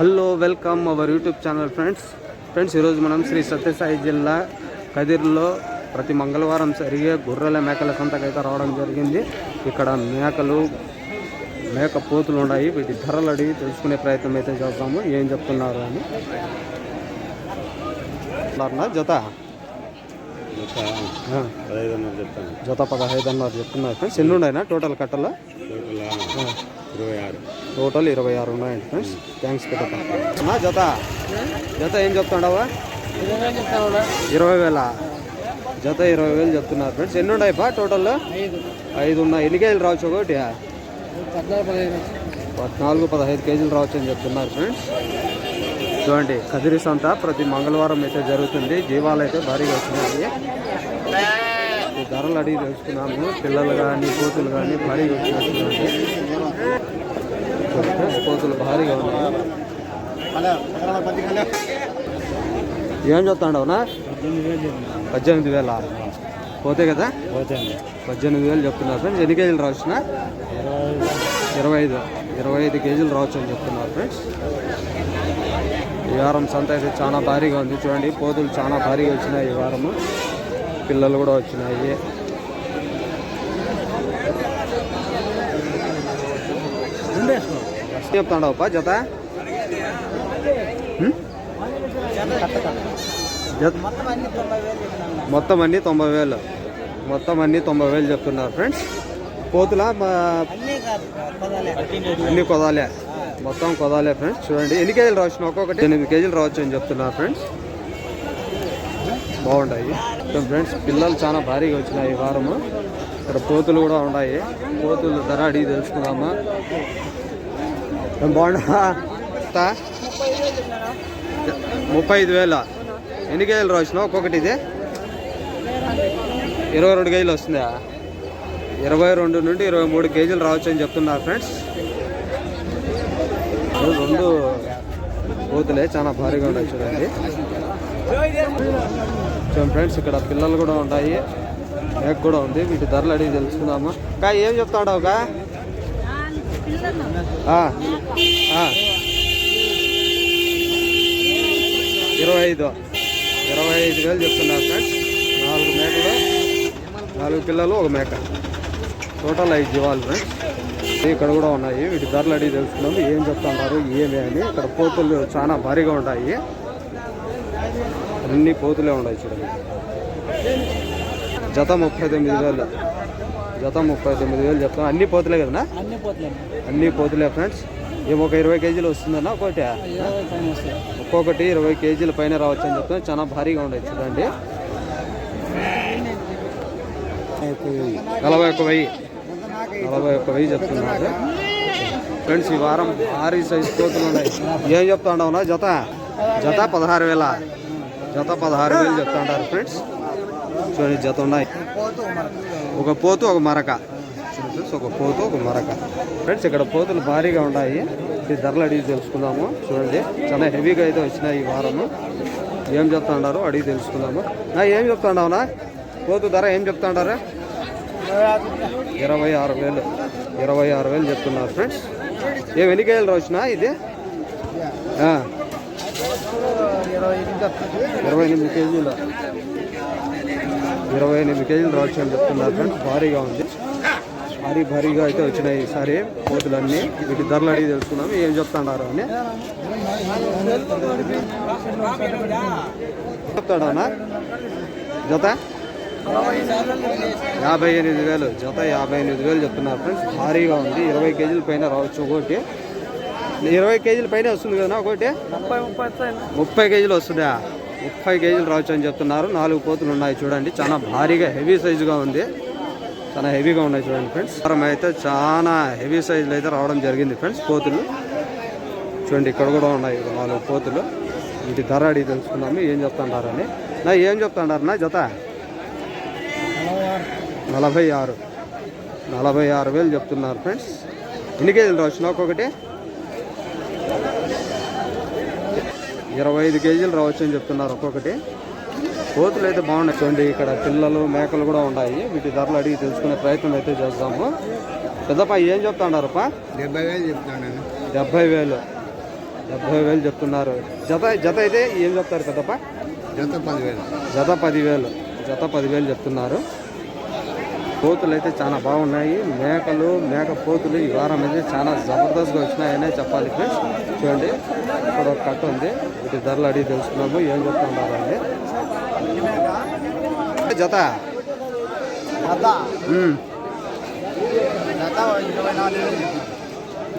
Hello welcome our YouTube channel friends. Friends ఈరోజు మనం శ్రీ సత్యసాయి జిల్లా కదిర్లో ప్రతి మంగళవారం జరిగే గొర్రెల మేకల సంతకైతే రావడం జరిగింది. ఇక్కడ మేకలు మేక పోతులు ఉన్నాయి. వీటి ధరలు అడిగి తెలుసుకునే ప్రయత్నం అయితే చేద్దాము. ఏం చెప్తున్నారు అని? జత? జత. పదహైదు అన్నారు చెప్తున్నారు. ఫ్రెండ్స్ ఎన్ని ఉన్నాయినా టోటల్ కట్టలో? టోటల్ ఇరవై ఆరు. టోటల్ ఇరవై ఆరు ఉన్నాయండి ఫ్రెండ్స్. థ్యాంక్స్ పెట్టా జత. జత ఏం చెప్తాడవా? ఇరవై వేల. జత ఇరవై వేలు చెప్తున్నారు ఫ్రెండ్స్. ఎన్ని ఉన్నాయి బా టోటల్? ఐదు. ఉన్నాయి. ఎన్ని కేజీలు రావచ్చు ఒకటి? పద్నాలుగు పదహైదు కేజీలు రావచ్చు అని చెప్తున్నారు ఫ్రెండ్స్. చూడండి కదిరి సంత ప్రతి మంగళవారం అయితే జరుగుతుంది. జీవాలు అయితే భారీగా వచ్చినాయి ఈ ధరలు అడిగి తెలుసుకున్నాము. పిల్లలు కానీ కోతులు కానీ భారీగా వచ్చినట్టు కోతులు భారీగా ఉన్నాయి. ఏం చెప్తాండవునా పద్దెనిమిది వేల? పోతే కదా? పద్దెనిమిది వేలు చెప్తున్నారు ఫ్రెండ్స్. ఎన్ని కేజీలు రావచ్చునా? ఇరవై ఐదు. ఇరవై ఐదు కేజీలు రావచ్చు అని చెప్తున్నారు ఫ్రెండ్స్. ఈ వారం సంత అయితే చాలా భారీగా ఉంది. చూడండి పోతులు చాలా భారీగా వచ్చినాయి ఈ వారము. పిల్లలు కూడా వచ్చినాయి. చెప్తాండవప్ప జత? జత? మొత్తం అన్ని తొంభై వేలు. మొత్తం అన్ని తొంభై వేలు చెప్తున్నారు ఫ్రెండ్స్. కోతుల? అన్ని కొదాలే మొత్తం కొదాలే ఫ్రెండ్స్. చూడండి. ఎన్ని కేజీలు రావచ్చు? ఒక్కొక్కటి ఎనిమిది కేజీలు రావచ్చు అని చెప్తున్నారు ఫ్రెండ్స్. బాగుంటాయి. ఫ్రెండ్స్ పిల్లలు చాలా భారీగా వచ్చినాయి ఈ వారము. ఇక్కడ పోతులు కూడా ఉన్నాయి. పోతులు ధర అడిగి తెలుసుకుందామా? ఏం ముప్పై ఐదు వేల. ఎన్ని కేజీలు రాసినావు ఒక్కొక్కటి ఇది? ఇరవై రెండు కేజీలు వస్తుందా? ఇరవై రెండు నుండి ఇరవై మూడు కేజీలు రావచ్చు అని చెప్తున్నారు ఫ్రెండ్స్ రెండు పోతులే చాలా భారీగా ఉన్నాయి చూడండి. చూడండి ఫ్రెండ్స్ ఇక్కడ పిల్లలు కూడా ఉన్నాయి మేక కూడా ఉంది. వీటి ధరలు అడిగి తెలుసుకుందాము. కా ఏం చెప్తాడు ఒక ఇరవై ఐదు. ఇరవై ఐదు వేలు చెప్తున్నారు ఫ్రెండ్స్. నాలుగు మేకలు నాలుగు పిల్లలు ఒక మేక. టోటల్ ఐదు జీవాలు ఫ్రెండ్స్. ఇక్కడ కూడా ఉన్నాయి. వీటి ధరలు అడిగి తెలుసుకున్నాము ఏం చెప్తున్నారు ఏమి అని. ఇక్కడ పోతులు చాలా భారీగా ఉన్నాయి అన్ని పోతులే ఉన్నాయి చూడండి జత ముప్పై తొమ్మిది వేలు. జత ముప్పై తొమ్మిది వేలు చెప్తాం అన్ని పోతులే కదనా అన్ని పోతులే ఫ్రెండ్స్. ఏమో ఒక ఇరవై కేజీలు వస్తుందన్నా ఒకటి ఒక్కొక్కటి ఇరవై కేజీల పైన రావచ్చు అని చెప్తాం చాలా భారీగా ఉండేది చూడండి. నలభై ఒక్క వెయ్యి. నలభై ఒక్క వెయ్యి చెప్తున్నారు. ఫ్రెండ్స్ ఈ వారం భారీ సైజు కోతులు ఉన్నాయి. ఏం చెప్తా ఉండవునా జత? జత పదహారు వేల. జత పదహారు వేలు చెప్తా ఉంటారు ఫ్రెండ్స్. చూడండి జత ఉన్నాయి. ఒక పోతు ఒక మరక. ఫ్రెండ్స్ ఒక పోతు ఒక మరక. ఫ్రెండ్స్ ఇక్కడ పోతులు భారీగా ఉన్నాయి. ఈ ధరలు అడిగి తెలుసుకుందాము. చూడండి చాలా హెవీగా అయితే వచ్చినాయి ఈ వారము. ఏం చెప్తాడారు అడిగి తెలుసుకుందాము. నా ఏం చెప్తాడావునా పోతు ధర ఏం చెప్తా ఇరవై ఆరు వేలు. ఇరవై ఆరు వేలు చెప్తున్నారు ఫ్రెండ్స్. ఏం ఎన్ని కేజీలు ఇది? ఇరవై ఎనిమిది కేజీలు. ఇరవై ఎనిమిది కేజీలు రావచ్చు అని చెప్తున్నారు ఫ్రెండ్స్. భారీగా ఉంది. భారీ భారీగా అయితే వచ్చినాయి ఈసారి పోతులన్నీ వీటి ధరలు అడిగి తెలుసుకున్నాము ఏం చెప్తున్నారు అని. చెప్తాడానా? జత? యాభై ఎనిమిది వేలు. జత యాభై ఎనిమిది వేలు చెప్తున్నారు ఫ్రెండ్స్. భారీగా ఉంది. ఇరవై కేజీల పైన రావచ్చు ఒకటి. ఇరవై కేజీల పైన వస్తుంది కదా ఒకటి? ముప్పై కేజీలు వస్తుందా? ముప్పై కేజీలు రావచ్చు అని చెప్తున్నారు. నాలుగు పోతులు ఉన్నాయి చూడండి. చాలా భారీగా హెవీ సైజుగా ఉంది. చాలా హెవీగా ఉన్నాయి చూడండి ఫ్రెండ్స్ వారం అయితే చాలా హెవీ సైజులు అయితే రావడం జరిగింది ఫ్రెండ్స్ పోతులు. చూడండి ఇక్కడ కూడా ఉన్నాయి నాలుగు పోతులు. వీటి ధర అడిగి తెలుసుకున్నాము ఏం చెప్తుంటారని నా ఏం చెప్తుంటారు నా జత? నలభై ఆరు. నలభై ఆరు వేలు చెప్తున్నారు ఫ్రెండ్స్ ఎన్ని కేజీలు రావచ్చు? ఒక్కొక్కటి ఇరవై ఐదు కేజీలు రావచ్చు అని చెప్తున్నారు ఒక్కొక్కటి. కోతులు అయితే బాగున్నాయి. చూడండి ఇక్కడ పిల్లలు మేకలు కూడా ఉన్నాయి. వీటి ధరలు అడిగి తెలుసుకునే ప్రయత్నం అయితే చేద్దాము. పెద్దప్ప ఏం చెప్తా ఉన్నారప్ప డెబ్బై వేలు చెప్తాను డెబ్బై వేలు. డెబ్బై వేలు చెప్తున్నారు. జత జత అయితే ఏం చెప్తారు పెద్దప్ప? జత పదివేలు. జత పదివేలు. జత పదివేలు చెప్తున్నారు. పోతులు అయితే చాలా బాగున్నాయి. మేకలు మేక పోతులు ఈ వారం అయితే చాలా జబర్దస్త్గా వచ్చినాయనే చెప్పాలి ఫ్రెండ్స్. చూడండి ఇక్కడ ఒక కట్ట ఉంది. వీటి ధరలు అడిగి తెలుసుకున్నాము ఏం చెప్తున్నారు అండి జత.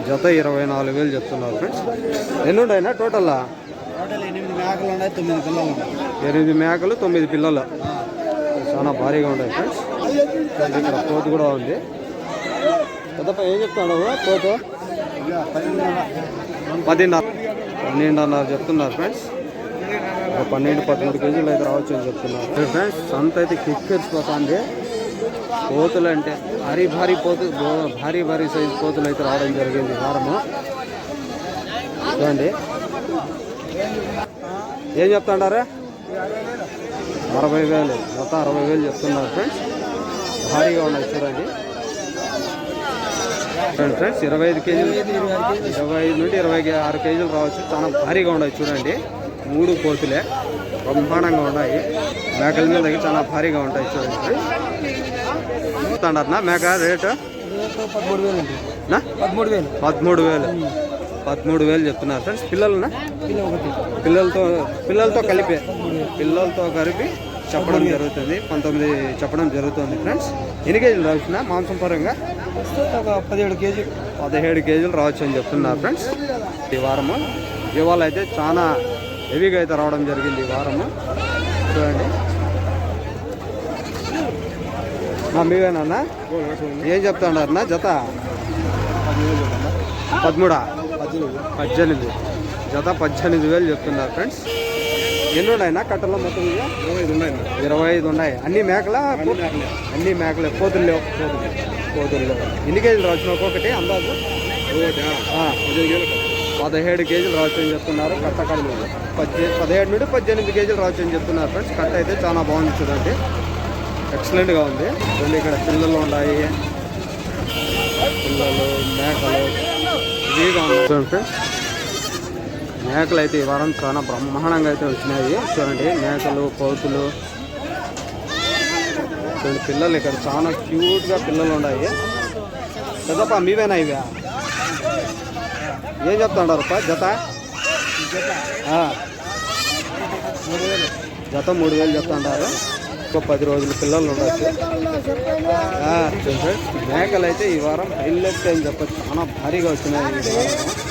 జత. ఇరవై నాలుగు వేలు చెప్తున్నారు. ఫ్రెండ్స్ ఎన్ని ఉన్నాయినా టోటల్లా టోటల్? ఎనిమిది మేకలు ఉన్నాయి తొమ్మిది పిల్లలు ఎనిమిది మేకలు తొమ్మిది పిల్లలు. చాలా భారీగా ఉన్నాయి ఫ్రెండ్స్. ఇక్కడ పోతు కూడా ఉంది. పెద్దప్ప ఏం చెప్తున్నాడు పోతు. పదిన్నర పన్నెండున్నర చెప్తున్నారు ఫ్రెండ్స్. ఒక పన్నెండు పదమూడు కేజీలు అయితే రావచ్చు అని చెప్తున్నారు. ఫ్రెండ్స్ సంత అయితే కిక్కెరిసిపోతుంది పోతులు అంటే భారీ భారీ పోతు భారీ భారీ సైజు పోతులు అయితే రావడం జరిగింది వారము. చూడండి. ఏం చెప్తాడారా? అరవై వేలు మొత్తం అరవై వేలు చెప్తున్నారు ఫ్రెండ్స్. భారీగా ఉన్నాయి చూడండి ఫ్రెండ్స్ ఇరవై ఐదు కేజీలు ఇరవై ఐదు నుండి ఇరవై ఆరు కేజీలు రావచ్చు. చాలా భారీగా ఉన్నాయి చూడండి. మూడు కోతులే బ్రహ్మాండంగా ఉన్నాయి. మేకల మీద చాలా భారీగా ఉంటాయి చూడండి అన్నారనా మేక రేటు? పదమూడు వేలు. పదమూడు వేలు చెప్తున్నారు ఫ్రెండ్స్. పిల్లలనా పిల్లలతో పిల్లలతో కలిపి పిల్లలతో కలిపి చెప్పడం జరుగుతుంది. పంతొమ్మిది చెప్పడం జరుగుతుంది ఫ్రెండ్స్ ఎన్ని కేజీలు రావచ్చు మాంసం పరంగా? ఒక పదిహేడు కేజీ. పదిహేడు కేజీలు రావచ్చు అని చెప్తున్నారు ఫ్రెండ్స్ ఈ వారము ఇవాళ అయితే చాలా హెవీగా అయితే రావడం జరిగింది ఈ వారము. చూడండి. మా మీవేనా ఏం చెప్తాడారన్నా జత? పదమూడా? పద్దెనిమిది. జత పద్దెనిమిది వేలు చెప్తున్నారు ఫ్రెండ్స్ ఎన్ని ఉన్నాయినా కట్టలో మొత్తం ఇక ఇరవై ఐదు ఉన్నాయి. ఇరవై ఐదు ఉన్నాయి అన్ని మేకల? అన్ని మేకలే. పోతులు లేవు. పోతులు లేవు. ఎన్ని కేజీలు రావచ్చు ఒక్కొక్కటి అందాజు? పదిహేడు కేజీలు రావచ్చు అని చెప్తున్నారు కట్ట కడుపు పద్దె పదిహేడు నుండి పద్దెనిమిది కేజీలు రావచ్చు అని చెప్తున్నారు ఫ్రెండ్స్. కట్ట అయితే చాలా బాగుంది చూడండి. ఎక్సలెంట్గా ఉంది. చూడండి ఇక్కడ పిల్లలు ఉన్నాయి. పిల్లలు మేకలు. ఇదిగా ఉన్నాయి. చూడండి ఫ్రెండ్స్. మేకలు అయితే ఈ వారం చాలా బ్రహ్మాండంగా అయితే వచ్చినాయి. చూడండి మేకలు కోతులు. చూడండి పిల్లలు ఇక్కడ చాలా క్యూట్గా పిల్లలు ఉన్నాయి. పెద్దప్ప మీవేనా ఇవి? ఏం చెప్తాడారు జత? జత మూడు వేలు చెప్తాడారు ఇంకో పది రోజులు పిల్లలు ఉండొచ్చు. చూడండి. మేకలు అయితే ఈ వారం హైలెట్ అని చెప్పచ్చు. చాలా భారీగా వచ్చినాయి ఈ వారం.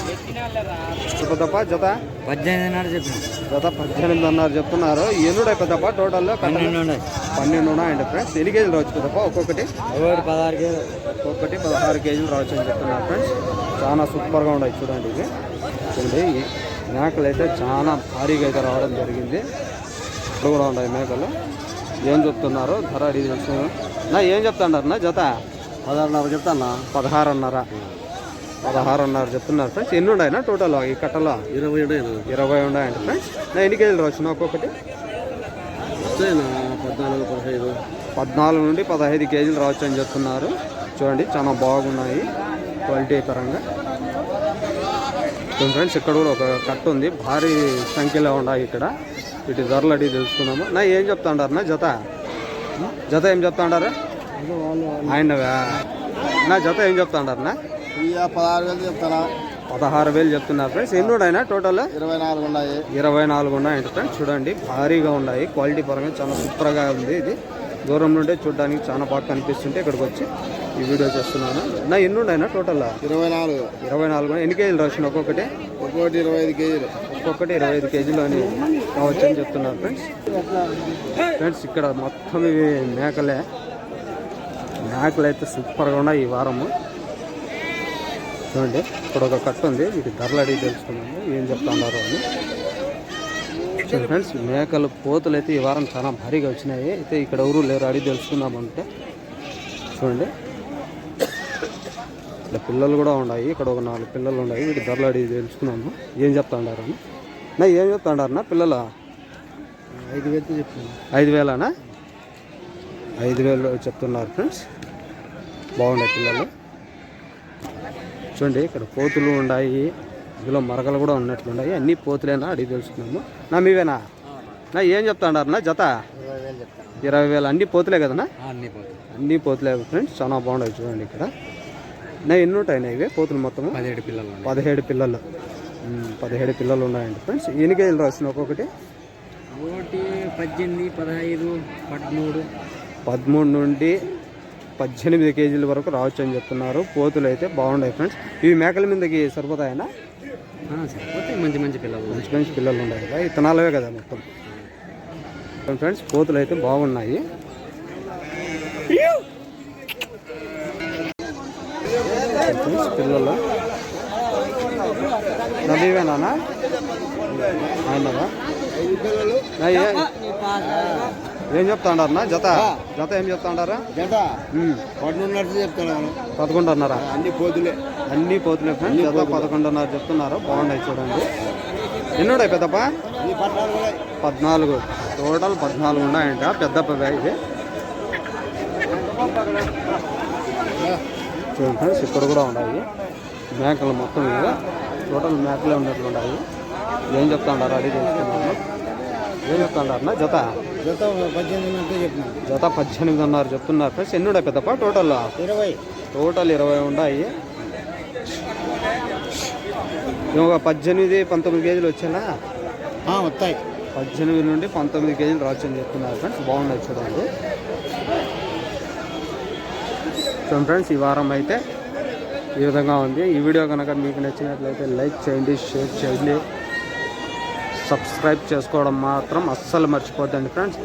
పెద్దప్ప జత? పద్దెనిమిదిన్నర చెప్పిన. జత పద్దెనిమిది అన్నారు చెప్తున్నారు. ఎన్నుడే పెద్దప్ప టోటల్లో పన్నెండు ఉన్నాయి. పన్నెండు ఉన్నాయండి ఫ్రెండ్స్ ఎన్ని కేజీలు రావచ్చు పెద్దప్ప? ఒక్కొక్కటి? ఒకటి పదహారు కేజీ ఒక్కొక్కటి పదహారు కేజీలు రావచ్చు అని చెప్తున్నారు ఫ్రెండ్స్ చాలా సూపర్గా ఉన్నాయి చూడండి ఇవి. చూడండి మేకలు అయితే చాలా భారీగా అయితే రావడం జరిగింది. ఇప్పుడు కూడా ఉన్నాయి మేకలు. ఏం చెప్తున్నారు? ధర అడిగి నా ఏం చెప్తున్నారు నా జత? పదహారున్నర చెప్తాను? పదహారున్నర. పదహారున్నర చెప్తున్నారు ఫ్రెండ్స్ ఎన్ని ఉన్నాయినా టోటల్ ఈ కట్టలో? ఇరవై ఉన్నాయి ఇరవై. ఉన్నాయండి ఫ్రెండ్స్ నా ఎన్ని కేజీలు రావచ్చు ఒక్కొక్కటి? పద్నాలుగు పదహైదు. పద్నాలుగు నుండి పదహైదు కేజీలు రావచ్చు అని చెప్తున్నారు. చూడండి చాలా బాగున్నాయి. క్వాలిటీ పరంగా ఫ్రెండ్స్ ఇక్కడ కూడా ఒక కట్ట ఉంది. భారీ సంఖ్యలో ఉన్నాయి ఇక్కడ. వీటి ధరలు అడిగి తెలుసుకున్నాము నా ఏం చెప్తాడారు? నా జత? జత ఏం చెప్తాడారు? ఆయనవా? నా జత ఏం చెప్తాడారు? నా? పదహారు వేలు చెప్తానా పదహారు వేలు చెప్తున్నారు ఫ్రెండ్స్. ఎన్ని ఉన్నాయినా టోటల్? ఇరవై నాలుగు ఉన్నాయి. ఇరవై నాలుగు ఉన్నాయండి ఫ్రెండ్స్ చూడండి భారీగా ఉన్నాయి. క్వాలిటీ పరంగా చాలా సూపర్గా ఉంది ఇది. దూరం నుండే చూడడానికి చాలా బాగా కనిపిస్తుంటే ఇక్కడికి వచ్చి ఈ వీడియో చేస్తున్నాను. నా ఎన్ని ఉన్నాయినా టోటల్? ఇరవై నాలుగు. ఇరవై నాలుగు ఎన్ని కేజీలు రాసిన ఒక్కొక్కటి? ఒక్కొక్కటి ఇరవై ఐదు కేజీలు. ఒక్కొక్కటి ఇరవై ఐదు కేజీలు అని కావచ్చు అని చెప్తున్నారు ఫ్రెండ్స్. ఫ్రెండ్స్ ఇక్కడ మొత్తం ఇవి మేకలే. మేకలు అయితే సూపర్గా ఉన్నాయి ఈ వారము. చూడండి ఇక్కడ ఒక కట్ట ఉంది. వీటి ధరలు అడిగి తెలుసుకున్నాము ఏం చెప్తున్నారు అని. చూడండి ఫ్రెండ్స్ మేకలు పోతులు అయితే ఈ వారం చాలా భారీగా వచ్చినాయి. అయితే ఇక్కడ ఎవరు లేరు అడిగి తెలుసుకుందామంటే. చూడండి. ఇలా పిల్లలు కూడా ఉన్నాయి. ఇక్కడ ఒక నాలుగు పిల్లలు ఉన్నాయి. వీటి ధరలు అడిగి తెలుసుకున్నాము ఏం చెప్తాడారు అని. నా ఏం చెప్తాడారు నా పిల్లలు? ఐదు వేలు చెప్తాను ఐదు వేలనా? ఐదు వేలు చెప్తున్నారు ఫ్రెండ్స్. బాగున్నాయి పిల్లలు. చూడండి ఇక్కడ కోతులు ఉన్నాయి. ఇందులో మరకలు కూడా ఉన్నట్లున్నాయి. అన్ని పోతులేనా? అడిగి తెలుసుకున్నాము నా మీవేనా? నా ఏం చెప్తాడారు? నా జత? ఇరవై వేలు. చెప్తాను ఇరవై వేలు అన్ని పోతులే. కదనా అన్నీ అన్ని పోతులే ఫ్రెండ్స్. చాలా బాగున్నాయి చూడండి ఇక్కడ. నా ఎన్ని ఉంటాయి నా ఇవే పోతులు మొత్తము? పదిహేడు పిల్లలు పదిహేడు పిల్లలు. పదిహేడు పిల్లలు ఉన్నాయండి ఫ్రెండ్స్. ఎన్ని కేజీలు రాసిన ఒక్కొక్కటి? ఒకటి పద్దెనిమిది పదహైదు పదమూడు. పదమూడు నుండి పద్దెనిమిది కేజీల వరకు రావచ్చు అని చెప్తున్నారు. పోతులు అయితే బాగున్నాయి ఫ్రెండ్స్ ఇవి మేకల మీదకి సరిపోతాయనా? సరిపోతే మంచి మంచి పిల్లలు మంచి మంచి పిల్లలు ఉన్నాయి కదా. ఇత్తనాలవే కదా మొత్తం. ఫ్రెండ్స్ పోతులు అయితే బాగున్నాయి. పిల్లలు. నదీవేనా నా ఏ- చెప్తాడారు నా జత జత ఏం చెప్తాడారా? జత. పన్నెండున్నర చెప్తాను పదకొండున్నర? అన్ని పోతులే. అన్ని పోతులే ఫ్రెండ్స్. జత పదకొండున్నర చెప్తున్నారు. బాగున్నాయి చూడండి. ఎన్ని ఉన్నాయి పెద్దప్ప పద్నాలుగు టోటల్ పద్నాలుగు ఉన్నాయంట. పెద్దప్ప ఇది. చూడండి ఫ్రెండ్స్ ఇక్కడ కూడా ఉన్నాయి. మేకలు మొత్తం ఇవి టోటల్ మేకలే ఉన్నట్లు ఉన్నాయి ఏం చెప్తా ఉన్నారు అడిగి ఏం చెప్తా ఉన్నారు నా జత? జత పద్దెనిమిది జత పద్దెనిమిదిన్నర చెప్తున్నారు ఫ్రెండ్స్. ఎన్ని ఉన్నాయి పెద్దప్ప టోటల్? ఇరవై. టోటల్ ఇరవై ఉన్నాయి. ఒక పద్దెనిమిది పంతొమ్మిది కేజీలు వచ్చేలా వస్తాయి. పద్దెనిమిది నుండి పంతొమ్మిది కేజీలు రావచ్చు అని చెప్తున్నారు ఫ్రెండ్స్. బాగున్నాయి చూడండి. చూడండి ఫ్రెండ్స్ ఈ వారం అయితే ఈ విధంగా ఉంది. ఈ వీడియో కనుక మీకు నచ్చినట్లయితే లైక్ చేయండి షేర్ చేయండి. సబ్స్క్రైబ్ చేసుకోవడం మాత్రం అస్సలు మర్చిపోద్దండి ఫ్రెండ్స్.